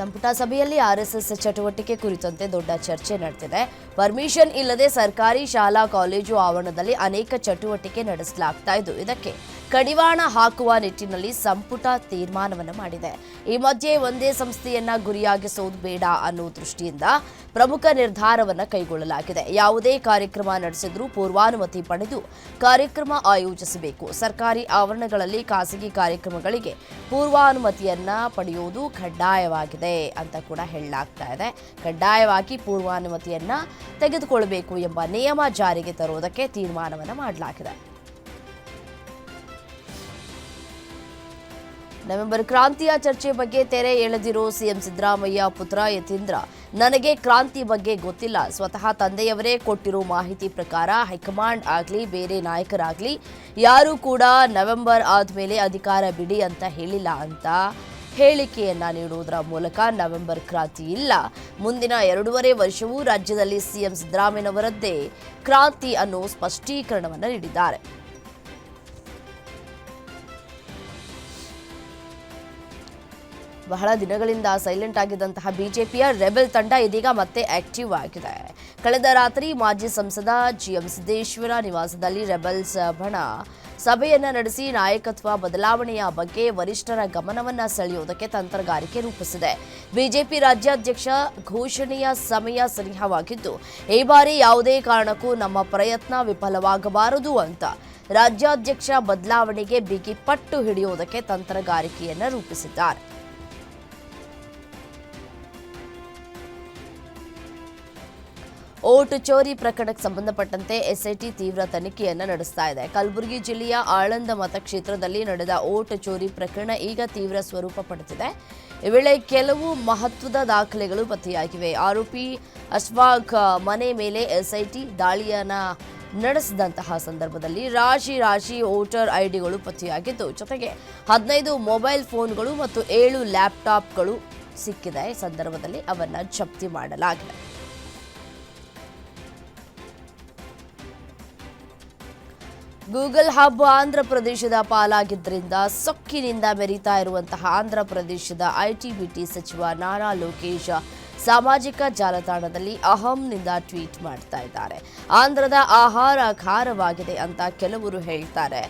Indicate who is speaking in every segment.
Speaker 1: ಸಂಪುಟ ಸಭೆಯಲ್ಲಿ ಆರ್ಎಸ್ಎಸ್ ಚಟುವಟಿಕೆ ಕುರಿತಂತೆ ದೊಡ್ಡ ಚರ್ಚೆ ನಡೆದಿದೆ. ಪರ್ಮಿಷನ್ ಇಲ್ಲದೆ ಸರ್ಕಾರಿ ಶಾಲಾ ಕಾಲೇಜು ಆವರಣದಲ್ಲಿ ಅನೇಕ ಚಟುವಟಿಕೆ ನಡೆಸಲಾಗ್ತಾ ಇದ್ದು, ಇದಕ್ಕೆ ಕಡಿವಾಣ ಹಾಕುವ ನಿಟ್ಟಿನಲ್ಲಿ ಸಂಪುಟ ತೀರ್ಮಾನವನ್ನು ಮಾಡಿದೆ. ಈ ಮಧ್ಯೆ ಒಂದೇ ಸಂಸ್ಥೆಯನ್ನ ಗುರಿಯಾಗಿಸುವುದು ಬೇಡ ಅನ್ನೋ ದೃಷ್ಟಿಯಿಂದ ಪ್ರಮುಖ ನಿರ್ಧಾರವನ್ನು ಕೈಗೊಳ್ಳಲಾಗಿದೆ. ಯಾವುದೇ ಕಾರ್ಯಕ್ರಮ ನಡೆಸಿದರೂ ಪೂರ್ವಾನುಮತಿ ಪಡೆದು ಕಾರ್ಯಕ್ರಮ ಆಯೋಜಿಸಬೇಕು. ಸರ್ಕಾರಿ ಆವರಣಗಳಲ್ಲಿ ಖಾಸಗಿ ಕಾರ್ಯಕ್ರಮಗಳಿಗೆ ಪೂರ್ವಾನುಮತಿಯನ್ನ ಪಡೆಯುವುದು ಕಡ್ಡಾಯವಾಗಿದೆ ಅಂತ ಕೂಡ ಹೇಳಲಾಗ್ತಾ ಇದೆ. ಕಡ್ಡಾಯವಾಗಿ ಪೂರ್ವಾನುಮತಿಯನ್ನ ತೆಗೆದುಕೊಳ್ಳಬೇಕು ಎಂಬ ನಿಯಮ ಜಾರಿಗೆ ತರುವುದಕ್ಕೆ ತೀರ್ಮಾನವನ್ನು ಮಾಡಲಾಗಿದೆ. ನವೆಂಬರ್ ಕ್ರಾಂತಿಯ ಚರ್ಚೆ ಬಗ್ಗೆ ತೆರೆ ಎಳೆದಿರೋ ಸಿಎಂ ಸಿದ್ದರಾಮಯ್ಯ ಪುತ್ರ ಯತೀಂದ್ರ. ನನಗೆ ಕ್ರಾಂತಿ ಬಗ್ಗೆ ಗೊತ್ತಿಲ್ಲ. ಸ್ವತಃ ತಂದೆಯವರೇ ಕೊಟ್ಟಿರೋ ಮಾಹಿತಿ ಪ್ರಕಾರ ಹೈಕಮಾಂಡ್ ಆಗಲಿ, ಬೇರೆ ನಾಯಕರಾಗಲಿ, ಯಾರೂ ಕೂಡ ನವೆಂಬರ್ ಆದಮೇಲೆ ಅಧಿಕಾರ ಬಿಡಿ ಅಂತ ಹೇಳಿಲ್ಲ ಅಂತ ಹೇಳಿಕೆಯನ್ನ ನೀಡುವುದರ ಮೂಲಕ ನವೆಂಬರ್ ಕ್ರಾಂತಿ ಇಲ್ಲ. ಮುಂದಿನ ಎರಡೂವರೆ ವರ್ಷವೂ ರಾಜ್ಯದಲ್ಲಿ ಸಿಎಂ ಸಿದ್ದರಾಮಯ್ಯನವರದ್ದೇ. ಕ್ರಾಂತಿ ಅನ್ನೋ ಸ್ಪಷ್ಟೀಕರಣವನ್ನು ನೀಡಿದ್ದಾರೆ. ಬಹಳ ದಿನಗಳಿಂದ ಸೈಲೆಂಟ್ ಆಗಿದ್ದಂತಹ ಬಿಜೆಪಿಯ ರೆಬೆಲ್ ತಂಡ ಇದೀಗ ಮತ್ತೆ ಆಕ್ಟಿವ್ ಆಗಿದೆ. ಕಳೆದ ರಾತ್ರಿ ಮಾಜಿ ಸಂಸದ ಜಿಎಂ ಸಿದ್ದೇಶ್ವರ ನಿವಾಸದಲ್ಲಿ ರೆಬೆಲ್ಸ್ ಬಣ ಸಭೆಯನ್ನ ನಡೆಸಿ ನಾಯಕತ್ವ ಬದಲಾವಣೆಯ ಬಗ್ಗೆ ವರಿಷ್ಠರ ಗಮನವನ್ನ ಸೆಳೆಯುವುದಕ್ಕೆ ತಂತ್ರಗಾರಿಕೆ ರೂಪಿಸಿದೆ. ಬಿಜೆಪಿ ರಾಜ್ಯಾಧ್ಯಕ್ಷ ಘೋಷಣೆಯ ಸಮಯ ಸನಿಹವಾಗಿದ್ದು, ಈ ಬಾರಿ ಯಾವುದೇ ಕಾರಣಕ್ಕೂ ನಮ್ಮ ಪ್ರಯತ್ನ ವಿಫಲವಾಗಬಾರದು ಅಂತ ರಾಜ್ಯಾಧ್ಯಕ್ಷ ಬದಲಾವಣೆಗೆ ಬಿಗಿ ಪಟ್ಟು ಹಿಡಿಯುವುದಕ್ಕೆ ತಂತ್ರಗಾರಿಕೆಯನ್ನು ರೂಪಿಸಿದ್ದಾರೆ. ಓಟು ಚೋರಿ ಪ್ರಕರಣಕ್ಕೆ ಸಂಬಂಧಪಟ್ಟಂತೆ ಎಸ್ಐಟಿ ತೀವ್ರ ತನಿಖೆಯನ್ನು ನಡೆಸ್ತಾ ಇದೆ. ಕಲಬುರಗಿ ಜಿಲ್ಲೆಯ ಆಳಂದ ಮತಕ್ಷೇತ್ರದಲ್ಲಿ ನಡೆದ ಓಟು ಚೋರಿ ಪ್ರಕರಣ ಈಗ ತೀವ್ರ ಸ್ವರೂಪ ಪಡೆದಿದೆ. ಈ ವೇಳೆ ಕೆಲವು ಮಹತ್ವದ ದಾಖಲೆಗಳು ಪತ್ತೆಯಾಗಿವೆ. ಆರೋಪಿ ಅಶ್ವಾಗ್ ಮನೆ ಮೇಲೆ ಎಸ್ಐಟಿ ದಾಳಿಯನ್ನು ನಡೆಸಿದಂತಹ ಸಂದರ್ಭದಲ್ಲಿ ರಾಶಿ ರಾಶಿ ವೋಟರ್ ಐಡಿಗಳು ಪತ್ತೆಯಾಗಿದ್ದು, ಜೊತೆಗೆ ಹದಿನೈದು ಮೊಬೈಲ್ ಫೋನ್ಗಳು ಮತ್ತು ಏಳು ಲ್ಯಾಪ್ಟಾಪ್ಗಳು ಸಿಕ್ಕಿದೆ. ಸಂದರ್ಭದಲ್ಲಿ ಅವನ್ನು ಜಪ್ತಿ ಮಾಡಲಾಗಿದೆ. ಗೂಗಲ್ ಹಬ್ ಆಂಧ್ರ ಪ್ರದೇಶದ ಪಾಲಾಗಿದ್ದರಿಂದ ಸೊಕ್ಕಿನಿಂದ ಮೆರೀತಾ ಇರುವಂತಹ ಆಂಧ್ರ ಪ್ರದೇಶದ ಐಟಿ ಬಿಟಿ ಸಚಿವ ನಾರಾ ಲೋಕೇಶ್ ಸಾಮಾಜಿಕ ಜಾಲತಾಣದಲ್ಲಿ ಅಹಂನಿಂದ ಟ್ವೀಟ್ ಮಾಡ್ತಾ ಇದ್ದಾರೆ. ಆಂಧ್ರದ ಆಹಾರ ಖಾರವಾಗಿದೆ ಅಂತ ಕೆಲವರು ಹೇಳ್ತಾರೆ.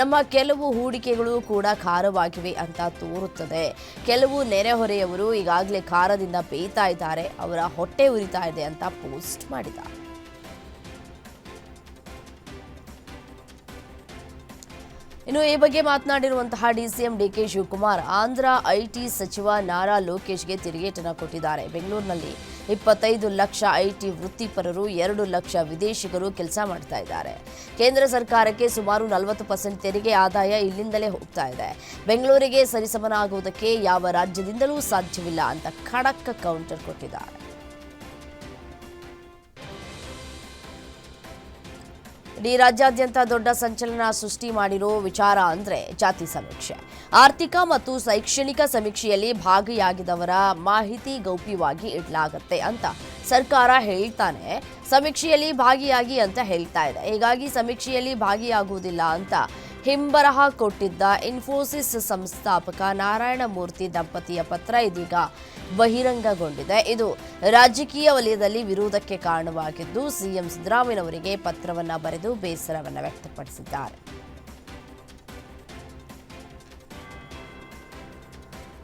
Speaker 1: ನಮ್ಮ ಕೆಲವು ಹೂಡಿಕೆಗಳು ಕೂಡ ಖಾರವಾಗಿವೆ ಅಂತ ತೋರುತ್ತದೆ. ಕೆಲವು ನೆರೆಹೊರೆಯವರು ಈಗಾಗಲೇ ಖಾರದಿಂದ ಬೇಯ್ತಾ ಇದ್ದಾರೆ. ಅವರ ಹೊಟ್ಟೆ ಉರಿತಾ ಇದೆ ಅಂತ ಪೋಸ್ಟ್ ಮಾಡಿದ್ದಾರೆ. ಇನ್ನು ಈ ಬಗ್ಗೆ ಮಾತನಾಡಿರುವಂತಹ DCM DK Shivakumar, Andhra IT ಸಚಿವ ನಾರಾ ಲೋಕೇಶ್ಗೆ ತಿರುಗೇಟನ ಕೊಟ್ಟಿದ್ದಾರೆ. ಬೆಂಗಳೂರಿನಲ್ಲಿ ಇಪ್ಪತ್ತೈದು ಲಕ್ಷ ಐಟಿ ವೃತ್ತಿಪರರು, ಎರಡು ಲಕ್ಷ ವಿದೇಶಿಗರು ಕೆಲಸ ಮಾಡ್ತಾ ಇದ್ದಾರೆ. ಕೇಂದ್ರ ಸರ್ಕಾರಕ್ಕೆ ಸುಮಾರು ನಲವತ್ತು ಪರ್ಸೆಂಟ್ ತೆರಿಗೆ ಆದಾಯ ಇಲ್ಲಿಂದಲೇ ಹೋಗ್ತಾ ಇದೆ. ಬೆಂಗಳೂರಿಗೆ ಸರಿಸಮನಾಗುವುದಕ್ಕೆ ಯಾವ ರಾಜ್ಯದಿಂದಲೂ ಸಾಧ್ಯವಿಲ್ಲ ಅಂತ ಖಡಕ್ ಕೌಂಟರ್ ಕೊಟ್ಟಿದ್ದಾರೆ. ಇಡೀ ರಾಜ್ಯಾದ್ಯಂತ ದೊಡ್ಡ ಸಂಚಲನ ಸೃಷ್ಟಿ ಮಾಡಿರೋ ವಿಚಾರ ಅಂದ್ರೆ ಜಾತಿ ಸಮೀಕ್ಷೆ. ಆರ್ಥಿಕ ಮತ್ತು ಶೈಕ್ಷಣಿಕ ಸಮೀಕ್ಷೆಯಲ್ಲಿ ಭಾಗಿಯಾಗಿದವರ ಮಾಹಿತಿ ಗೌಪ್ಯವಾಗಿ ಇಡಲಾಗತ್ತೆ ಅಂತ ಸರ್ಕಾರ ಹೇಳ್ತಾನೆ. ಸಮೀಕ್ಷೆಯಲ್ಲಿ ಭಾಗಿಯಾಗಿ ಅಂತ ಹೇಳ್ತಾ ಇದೆ. ಹೀಗಾಗಿ ಸಮೀಕ್ಷೆಯಲ್ಲಿ ಭಾಗಿಯಾಗುವುದಿಲ್ಲ ಅಂತ ಹಿಂಬರಹ ಕೊಟ್ಟಿದ್ದ ಇನ್ಫೋಸಿಸ್ ಸಂಸ್ಥಾಪಕ ನಾರಾಯಣ ಮೂರ್ತಿ ದಂಪತಿಯ ಪತ್ರ ಇದೀಗ ಬಹಿರಂಗಗೊಂಡಿದೆ. ಇದು ರಾಜಕೀಯ ವಲಯದಲ್ಲಿ ವಿರೋಧಕ್ಕೆ ಕಾರಣವಾಗಿದ್ದು, ಸಿಎಂ ಸಿದ್ದರಾಮಯ್ಯನವರಿಗೆ ಪತ್ರವನ್ನ ಬರೆದು ಬೇಸರವನ್ನು ವ್ಯಕ್ತಪಡಿಸಿದ್ದಾರೆ.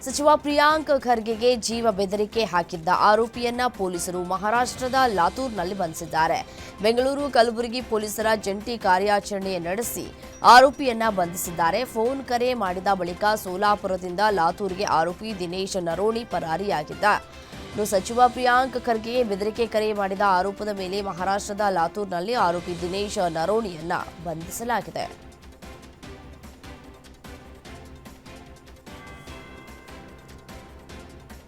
Speaker 1: ಸಚಿವ ಪ್ರಿಯಾಂಕ್ ಖರ್ಗೆಗೆ ಜೀವ ಬೆದರಿಕೆ ಹಾಕಿದ್ದ ಆರೋಪಿಯನ್ನ ಪೊಲೀಸರು ಮಹಾರಾಷ್ಟ್ರದ ಲಾತೂರ್ನಲ್ಲಿ ಬಂಧಿಸಿದ್ದಾರೆ. ಬೆಂಗಳೂರು, ಕಲಬುರಗಿ ಪೊಲೀಸರ ಜಂಟಿ ಕಾರ್ಯಾಚರಣೆ ನಡೆಸಿ ಆರೋಪಿಯನ್ನ ಬಂಧಿಸಿದ್ದಾರೆ. ಫೋನ್ ಕರೆ ಮಾಡಿದ ಬಳಿಕ ಸೋಲಾಪುರದಿಂದ ಲಾತೂರ್ಗೆ ಆರೋಪಿ ದಿನೇಶ್ ನರೋಣಿ ಪರಾರಿಯಾಗಿದ್ದ. ಸಚಿವ ಪ್ರಿಯಾಂಕ್ ಖರ್ಗೆ ಬೆದರಿಕೆ ಕರೆ ಮಾಡಿದ ಆರೋಪದ ಮೇಲೆ ಮಹಾರಾಷ್ಟ್ರದ ಲಾತೂರ್ನಲ್ಲಿ ಆರೋಪಿ ದಿನೇಶ್ ನರೋಣಿಯನ್ನ ಬಂಧಿಸಲಾಗಿದೆ.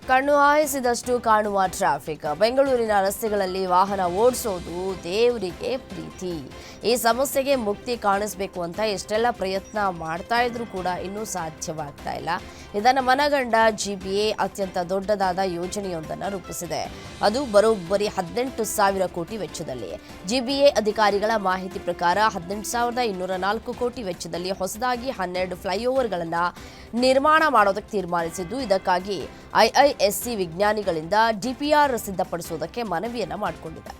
Speaker 1: ಕಣ್ಣು ಹಾಯಿಸಿದಷ್ಟು ಕಾಣುವ ಟ್ರಾಫಿಕ್. ಬೆಂಗಳೂರಿನ ರಸ್ತೆಗಳಲ್ಲಿ ವಾಹನ ಓಡಿಸೋದು ದೇವರಿಗೆ ಪ್ರೀತಿ. ಈ ಸಮಸ್ಯೆಗೆ ಮುಕ್ತಿ ಕಾಣಿಸ್ಬೇಕು ಅಂತ ಎಷ್ಟೆಲ್ಲ ಪ್ರಯತ್ನ ಮಾಡ್ತಾ ಇದ್ರೂ ಕೂಡ ಇನ್ನೂ ಸಾಧ್ಯವಾಗ್ತಾ ಇಲ್ಲ. ಇದನ್ನು ಮನಗಂಡ ಜಿಬಿಎ ಅತ್ಯಂತ ದೊಡ್ಡದಾದ ಯೋಜನೆಯೊಂದನ್ನು ರೂಪಿಸಿದೆ. ಅದು ಬರೋಬ್ಬರಿ ಹದಿನೆಂಟು ಸಾವಿರ ಕೋಟಿ ವೆಚ್ಚದಲ್ಲಿ. ಜಿಬಿಎ ಅಧಿಕಾರಿಗಳ ಮಾಹಿತಿ ಪ್ರಕಾರ ಹದಿನೆಂಟು ಸಾವಿರದ ಇನ್ನೂರ ನಾಲ್ಕು ಕೋಟಿ ವೆಚ್ಚದಲ್ಲಿ ಹೊಸದಾಗಿ ಹನ್ನೆರಡು ಫ್ಲೈಓವರ್ಗಳನ್ನು ನಿರ್ಮಾಣ ಮಾಡೋದಕ್ಕೆ ತೀರ್ಮಾನಿಸಿದ್ದು, ಇದಕ್ಕಾಗಿ ಐಐಎಸ್ಸಿ ವಿಜ್ಞಾನಿಗಳಿಂದ ಡಿಪಿಆರ್ ಸಿದ್ಧಪಡಿಸುವುದಕ್ಕೆ ಮನವಿಯನ್ನ ಮಾಡಿಕೊಂಡಿದೆ.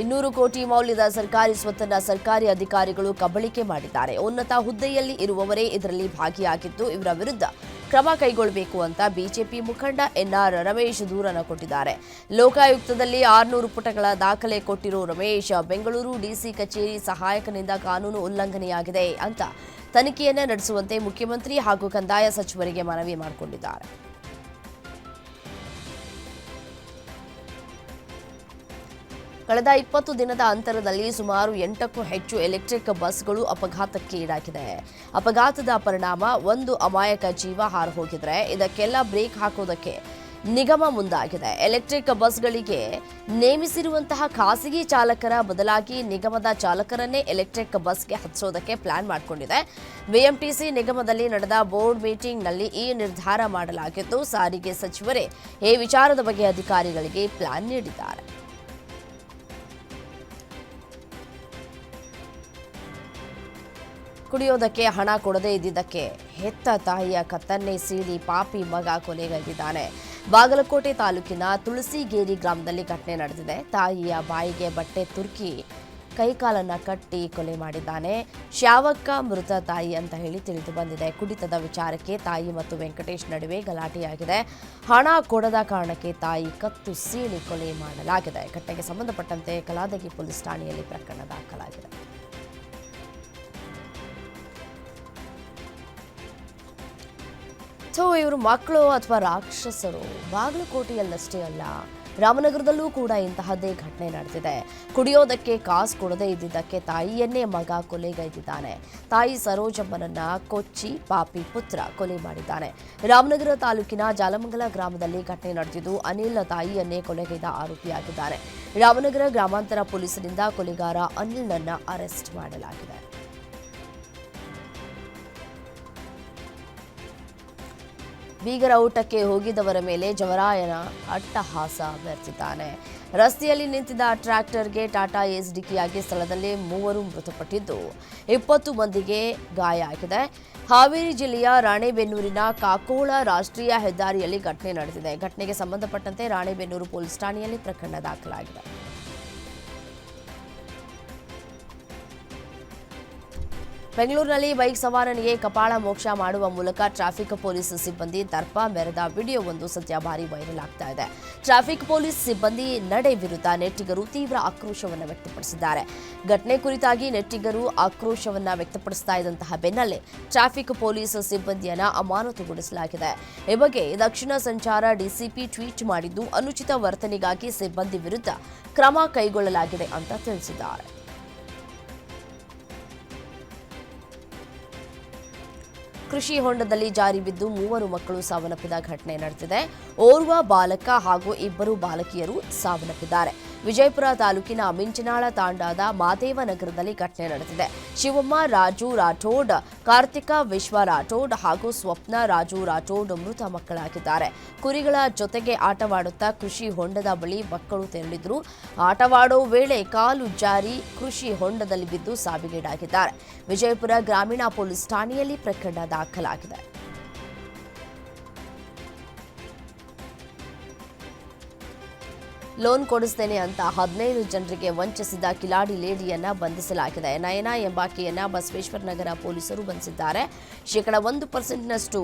Speaker 1: ಇನ್ನೂರು ಕೋಟಿ ಮೌಲ್ಯದ ಸರ್ಕಾರಿ ಸ್ವತ್ತನ್ನ ಸರ್ಕಾರಿ ಅಧಿಕಾರಿಗಳು ಕಬಳಿಕೆ ಮಾಡಿದ್ದಾರೆ. ಉನ್ನತ ಹುದ್ದೆಯಲ್ಲಿ ಇರುವವರೇ ಇದರಲ್ಲಿ ಭಾಗಿಯಾಗಿದ್ದು, ಇವರ ವಿರುದ್ಧ ಕ್ರಮ ಕೈಗೊಳ್ಳಬೇಕು ಅಂತ ಬಿಜೆಪಿ ಮುಖಂಡ ಎನ್ಆರ್ ರಮೇಶ್ ದೂರನ್ನು ಕೊಟ್ಟಿದ್ದಾರೆ. ಲೋಕಾಯುಕ್ತದಲ್ಲಿ ಆರುನೂರು ಪುಟಗಳ ದಾಖಲೆ ಕೊಟ್ಟಿರೋ ರಮೇಶ್, ಬೆಂಗಳೂರು ಡಿಸಿ ಕಚೇರಿ ಸಹಾಯಕನಿಂದ ಕಾನೂನು ಉಲ್ಲಂಘನೆಯಾಗಿದೆ ಅಂತ ತನಿಖೆಯನ್ನ ನಡೆಸುವಂತೆ ಮುಖ್ಯಮಂತ್ರಿ ಹಾಗೂ ಕಂದಾಯ ಸಚಿವರಿಗೆ ಮನವಿ ಮಾಡಿಕೊಂಡಿದ್ದಾರೆ. ಕಳೆದ ಇಪ್ಪತ್ತು ದಿನದ ಅಂತರದಲ್ಲಿ ಸುಮಾರು ಎಂಟಕ್ಕೂ ಹೆಚ್ಚು ಎಲೆಕ್ಟ್ರಿಕ್ ಬಸ್ಗಳು ಅಪಘಾತಕ್ಕೆ ಈಡಾಗಿದೆ. ಅಪಘಾತದ ಪರಿಣಾಮ ಒಂದು ಅಮಾಯಕ ಜೀವ ಹಾರು ಹೋಗಿದ್ರೆ ಇದಕ್ಕೆಲ್ಲ ಬ್ರೇಕ್ ಹಾಕೋದಕ್ಕೆ ನಿಗಮ ಮುಂದಾಗಿದೆ. ಎಲೆಕ್ಟ್ರಿಕ್ ಬಸ್ಗಳಿಗೆ ನೇಮಿಸಿರುವಂತಹ ಖಾಸಗಿ ಚಾಲಕರ ಬದಲಾಗಿ ನಿಗಮದ ಚಾಲಕರನ್ನೇ ಎಲೆಕ್ಟ್ರಿಕ್ ಬಸ್ಗೆ ಹಚ್ಚೋದಕ್ಕೆ ಪ್ಲಾನ್ ಮಾಡಿಕೊಂಡಿದೆ. ಬಿಎಂಟಿಸಿ ನಿಗಮದಲ್ಲಿ ನಡೆದ ಬೋರ್ಡ್ ಮೀಟಿಂಗ್ನಲ್ಲಿ ಈ ನಿರ್ಧಾರ ಮಾಡಲಾಗಿದ್ದು, ಸಾರಿಗೆ ಸಚಿವರೇ ಈ ವಿಚಾರದ ಬಗ್ಗೆ ಅಧಿಕಾರಿಗಳಿಗೆ ಪ್ಲಾನ್ ನೀಡಿದ್ದಾರೆ. ಕುಡಿಯೋದಕ್ಕೆ ಹಣ ಕೊಡದೇ ಇದ್ದಿದ್ದಕ್ಕೆ ಹೆತ್ತ ತಾಯಿಯ ಕತ್ತನ್ನೇ ಸೀಳಿ ಪಾಪಿ ಮಗ ಕೊಲೆಗೈದಿದ್ದಾನೆ. ಬಾಗಲಕೋಟೆ ತಾಲೂಕಿನ ತುಳಸಿಗೇರಿ ಗ್ರಾಮದಲ್ಲಿ ಘಟನೆ ನಡೆದಿದೆ. ತಾಯಿಯ ಬಾಯಿಗೆ ಬಟ್ಟೆ ತುರ್ಕಿ ಕೈಕಾಲನ್ನ ಕಟ್ಟಿ ಕೊಲೆ ಮಾಡಿದ್ದಾನೆ. ಶ್ಯಾವಕ್ಕ ಮೃತ ತಾಯಿ ಅಂತ ಹೇಳಿ ತಿಳಿದು ಬಂದಿದೆ. ಕುಡಿತದ ವಿಚಾರಕ್ಕೆ ತಾಯಿ ಮತ್ತು ವೆಂಕಟೇಶ್ ನಡುವೆ ಗಲಾಟೆಯಾಗಿದೆ. ಹಣ ಕೊಡದ ಕಾರಣಕ್ಕೆ ತಾಯಿ ಕತ್ತು ಸೀಳಿ ಕೊಲೆ ಮಾಡಲಾಗಿದೆ. ಘಟನೆಗೆ ಸಂಬಂಧಪಟ್ಟಂತೆ ಕಲಾದಗಿ ಪೊಲೀಸ್ ಠಾಣೆಯಲ್ಲಿ ಪ್ರಕರಣ ದಾಖಲಾಗಿದೆ. ಸೊ ಇವರು ಮಕ್ಕಳು ಅಥವಾ ರಾಕ್ಷಸರು, ಬಾಗಲಕೋಟೆಯಲ್ಲಷ್ಟೇ ಅಲ್ಲ, ರಾಮನಗರದಲ್ಲೂ ಕೂಡ ಇಂತಹದ್ದೇ ಘಟನೆ ನಡೆದಿದೆ. ಕುಡಿಯೋದಕ್ಕೆ ಕಾಸು ಕೊಡದೇ ಇದ್ದಿದ್ದಕ್ಕೆ ತಾಯಿಯನ್ನೇ ಮಗ ಕೊಲೆಗೈದಿದ್ದಾನೆ. ತಾಯಿ ಸರೋಜಮ್ಮನನ್ನ ಕೊಚ್ಚಿ ಪಾಪಿ ಪುತ್ರ ಕೊಲೆ ಮಾಡಿದ್ದಾನೆ. ರಾಮನಗರ ತಾಲೂಕಿನ ಜಾಲಮಂಗಲ ಗ್ರಾಮದಲ್ಲಿ ಘಟನೆ ನಡೆದಿದ್ದು ಅನಿಲ್ ತಾಯಿಯನ್ನೇ ಕೊಲೆಗೈದ ಆರೋಪಿಯಾಗಿದ್ದಾನೆ ರಾಮನಗರ ಗ್ರಾಮಾಂತರ ಪೊಲೀಸರಿಂದ ಕೊಲೆಗಾರ ಅನಿಲ್ನನ್ನ ಅರೆಸ್ಟ್ ಮಾಡಲಾಗಿದೆ. ಬೀಗರ ಊಟಕ್ಕೆ ಹೋಗಿದ್ದವರ ಮೇಲೆ ಜವರಾಯನ ಅಟ್ಟಹಾಸ ಬೆರೆಸಿದ್ದಾನೆ ರಸ್ತೆಯಲ್ಲಿ ನಿಂತಿದ್ದ ಟ್ರ್ಯಾಕ್ಟರ್ಗೆ ಟಾಟಾ ಏಸ್ ಡಿಕ್ಕಿಯಾಗಿ ಸ್ಥಳದಲ್ಲೇ ಮೂವರು ಮೃತಪಟ್ಟಿದ್ದು ಇಪ್ಪತ್ತು ಮಂದಿಗೆ ಗಾಯ ಆಗಿದೆ. ಹಾವೇರಿ ಜಿಲ್ಲೆಯ ರಾಣೆಬೆನ್ನೂರಿನ ಕಾಕೋಳ ರಾಷ್ಟ್ರೀಯ ಹೆದ್ದಾರಿಯಲ್ಲಿ ಘಟನೆ ನಡೆದಿದೆ. ಘಟನೆಗೆ ಸಂಬಂಧಪಟ್ಟಂತೆ ರಾಣೆಬೆನ್ನೂರು ಪೊಲೀಸ್ ಠಾಣೆಯಲ್ಲಿ ಪ್ರಕರಣ ದಾಖಲಾಗಿದೆ. ಬೆಂಗಳೂರಿನಲ್ಲಿ ಬೈಕ್ ಸವಾರನಿಗೆ ಕಪಾಳ ಮೋಕ್ಷ ಮಾಡುವ ಮೂಲಕ ಟ್ರಾಫಿಕ್ ಪೊಲೀಸ್ ಸಿಬ್ಬಂದಿ ದರ್ಪ ಮೆರೆದ ವಿಡಿಯೋವೊಂದು ಸದ್ಯ ಭಾರಿ ವೈರಲ್ ಆಗ್ತಾ ಇದೆ. ಟ್ರಾಫಿಕ್ ಪೊಲೀಸ್ ಸಿಬ್ಬಂದಿ ನಡೆ ವಿರುದ್ಧ ನೆಟ್ಟಿಗರು ತೀವ್ರ ಆಕ್ರೋಶವನ್ನು ವ್ಯಕ್ತಪಡಿಸಿದ್ದಾರೆ. ಘಟನೆ ಕುರಿತಾಗಿ ನೆಟ್ಟಿಗರು ಆಕ್ರೋಶವನ್ನು ವ್ಯಕ್ತಪಡಿಸ್ತಾ ಇದ್ದಂತಹ ಬೆನ್ನಲ್ಲೇ ಟ್ರಾಫಿಕ್ ಪೊಲೀಸ್ ಸಿಬ್ಬಂದಿಯನ್ನು ಅಮಾನತುಗೊಳಿಸಲಾಗಿದೆ. ಈ ಬಗ್ಗೆ ದಕ್ಷಿಣ ಸಂಚಾರ ಡಿಸಿಪಿ ಟ್ವೀಟ್ ಮಾಡಿದ್ದು, ಅನುಚಿತ ವರ್ತನೆಗಾಗಿ ಸಿಬ್ಬಂದಿ ವಿರುದ್ಧ ಕ್ರಮ ಕೈಗೊಳ್ಳಲಾಗಿದೆ ಅಂತ ತಿಳಿಸಿದ್ದಾರೆ. ಕೃಷಿ ಹೊಂಡದಲ್ಲಿ ಜಾರಿ ಬಿದ್ದು ಮೂವರು ಮಕ್ಕಳು ಸಾವನ್ನಪ್ಪಿದ ಘಟನೆ ನಡೆದಿದೆ. ಓರ್ವ ಬಾಲಕ ಹಾಗೂ ಇಬ್ಬರು ಬಾಲಕಿಯರು ಸಾವನ್ನಪ್ಪಿದ್ದಾರೆ. ವಿಜಯಪುರ ತಾಲೂಕಿನ ಮಿಂಚನಾಳ ತಾಂಡಾದ ಮಾದೇವ ನಗರದಲ್ಲಿ ಘಟನೆ ನಡೆದಿದೆ. ಶಿವಮ್ಮ, ರಾಜು ರಾಠೋಡ್, ಕಾರ್ತಿಕ ವಿಶ್ವ ರಾಠೋಡ್ ಹಾಗೂ ಸ್ವಪ್ನ ರಾಜು ರಾಠೋಡ್ ಮೃತ ಮಕ್ಕಳಾಗಿದ್ದಾರೆ. ಕುರಿಗಳ ಜೊತೆಗೆ ಆಟವಾಡುತ್ತಾ ಕೃಷಿ ಹೊಂಡದ ಬಳಿ ಮಕ್ಕಳು ತೆರಳಿದ್ರು. ಆಟವಾಡೋ ವೇಳೆ ಕಾಲು ಜಾರಿ ಕೃಷಿ ಹೊಂಡದಲ್ಲಿ ಬಿದ್ದು ಸಾವಿಗೀಡಾಗಿದ್ದಾರೆ. ವಿಜಯಪುರ ಗ್ರಾಮೀಣ ಪೊಲೀಸ್ ಠಾಣೆಯಲ್ಲಿ ಪ್ರಕರಣ ದಾಖಲಾಗಿದೆ. ಲೋನ್ ಕೊಡಿಸ್ತೇನೆ ಅಂತ ಹದಿನೈದು ಜನರಿಗೆ ವಂಚಿಸಿದ ಕಿಲಾಡಿ ಲೇಡಿಯನ್ನ ಬಂಧಿಸಲಾಗಿದೆ. ನಯನ ಎಂಬಾಕೆಯನ್ನ ಬಸವೇಶ್ವರ ನಗರ ಪೊಲೀಸರು ಬಂಧಿಸಿದ್ದಾರೆ. ಶೇಕಡ ಒಂದು ಪರ್ಸೆಂಟ್ನಷ್ಟು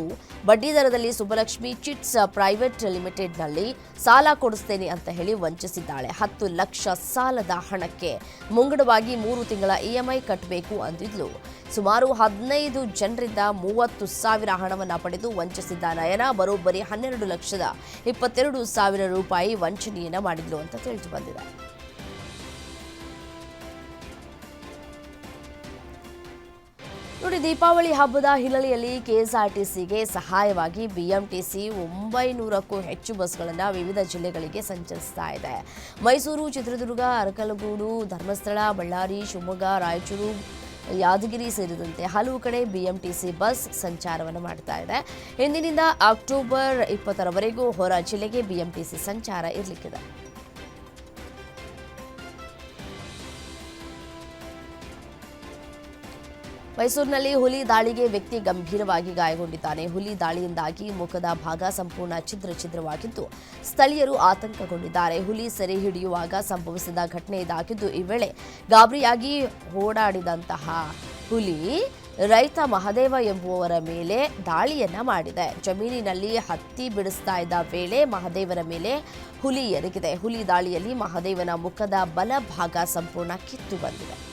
Speaker 1: ಬಡ್ಡಿ ದರದಲ್ಲಿ ಸುಬ್ಬಲಕ್ಷ್ಮಿ ಚಿಟ್ಸ್ ಪ್ರೈವೇಟ್ ಲಿಮಿಟೆಡ್ನಲ್ಲಿ ಸಾಲ ಕೊಡಿಸ್ತೇನೆ ಅಂತ ಹೇಳಿ ವಂಚಿಸಿದ್ದಾಳೆ. ಹತ್ತು ಲಕ್ಷ ಸಾಲದ ಹಣಕ್ಕೆ ಮುಂಗಡವಾಗಿ ಮೂರು ತಿಂಗಳ ಇಎಂಐ ಕಟ್ಟಬೇಕು ಅಂದಿದ್ಲು. ಸುಮಾರು ಹದಿನೈದು ಜನರಿಂದ ಮೂವತ್ತು ಸಾವಿರ ಹಣವನ್ನು ಪಡೆದು ವಂಚಿಸಿದ್ದ ನಯನ, ಬರೋಬ್ಬರಿ ಹನ್ನೆರಡು ಲಕ್ಷದ ಇಪ್ಪತ್ತೆರಡು ಸಾವಿರ ರೂಪಾಯಿ ವಂಚನೆಯನ್ನ ಮಾಡಿದ್ರು ಅಂತ ತಿಳಿದು ಬಂದಿದೆ. ನೋಡಿ, ದೀಪಾವಳಿ ಹಬ್ಬದ ಹಿನ್ನೆಲೆಯಲ್ಲಿ ಕೆಎಸ್ಆರ್ಟಿಸಿಗೆ ಸಹಾಯವಾಗಿ ಬಿಎಂಟಿಸಿ ಒಂಬೈನೂರಕ್ಕೂ ಹೆಚ್ಚು ಬಸ್ಗಳನ್ನು ವಿವಿಧ ಜಿಲ್ಲೆಗಳಿಗೆ ಸಂಚರಿಸ್ತಾ ಇದೆ. ಮೈಸೂರು, ಚಿತ್ರದುರ್ಗ, ಅರಕಲಗೂಡು, ಧರ್ಮಸ್ಥಳ, ಬಳ್ಳಾರಿ, ಶಿವಮೊಗ್ಗ, ರಾಯಚೂರು ಯಾದಗಿರಿ ಸೇರಿದಂತೆ ಹಲವು ಕಡೆ ಬಿಎಂಟಿಸಿ ಬಸ್ ಸಂಚಾರವನ್ನು ಮಾಡ್ತಾ ಇದೆ. ಇಂದಿನಿಂದ ಅಕ್ಟೋಬರ್ ಇಪ್ಪತ್ತರವರೆಗೂ ಹೊರ ಜಿಲ್ಲೆಗೆ ಬಿಎಂಟಿಸಿ ಸಂಚಾರ ಇರಲಿಕ್ಕಿದೆ. ಮೈಸೂರಿನಲ್ಲಿ ಹುಲಿ ದಾಳಿಗೆ ವ್ಯಕ್ತಿ ಗಂಭೀರವಾಗಿ ಗಾಯಗೊಂಡಿದ್ದಾನೆ. ಹುಲಿ ದಾಳಿಯಿಂದಾಗಿ ಮುಖದ ಭಾಗ ಸಂಪೂರ್ಣ ಛಿದ್ರ ಛಿದ್ರವಾಗಿದ್ದು, ಸ್ಥಳೀಯರು ಆತಂಕಗೊಂಡಿದ್ದಾರೆ. ಹುಲಿ ಸೆರೆ ಹಿಡಿಯುವಾಗ ಸಂಭವಿಸಿದ ಘಟನೆ ಇದಾಗಿದ್ದು, ಈ ವೇಳೆ ಗಾಬರಿಯಾಗಿ ಓಡಾಡಿದಂತಹ ಹುಲಿ ರೈತ ಮಹದೇವ ಎಂಬುವವರ ಮೇಲೆ ದಾಳಿಯನ್ನ ಮಾಡಿದೆ. ಜಮೀನಿನಲ್ಲಿ ಹತ್ತಿ ಬಿಡಿಸ್ತಾ ಇದ್ದ ವೇಳೆ ಮಹದೇವರ ಮೇಲೆ ಹುಲಿ ಎರಗಿದೆ. ಹುಲಿ ದಾಳಿಯಲ್ಲಿ ಮಹದೇವನ ಮುಖದ ಬಲ ಭಾಗ ಸಂಪೂರ್ಣ ಕಿತ್ತು ಬಂದಿದೆ.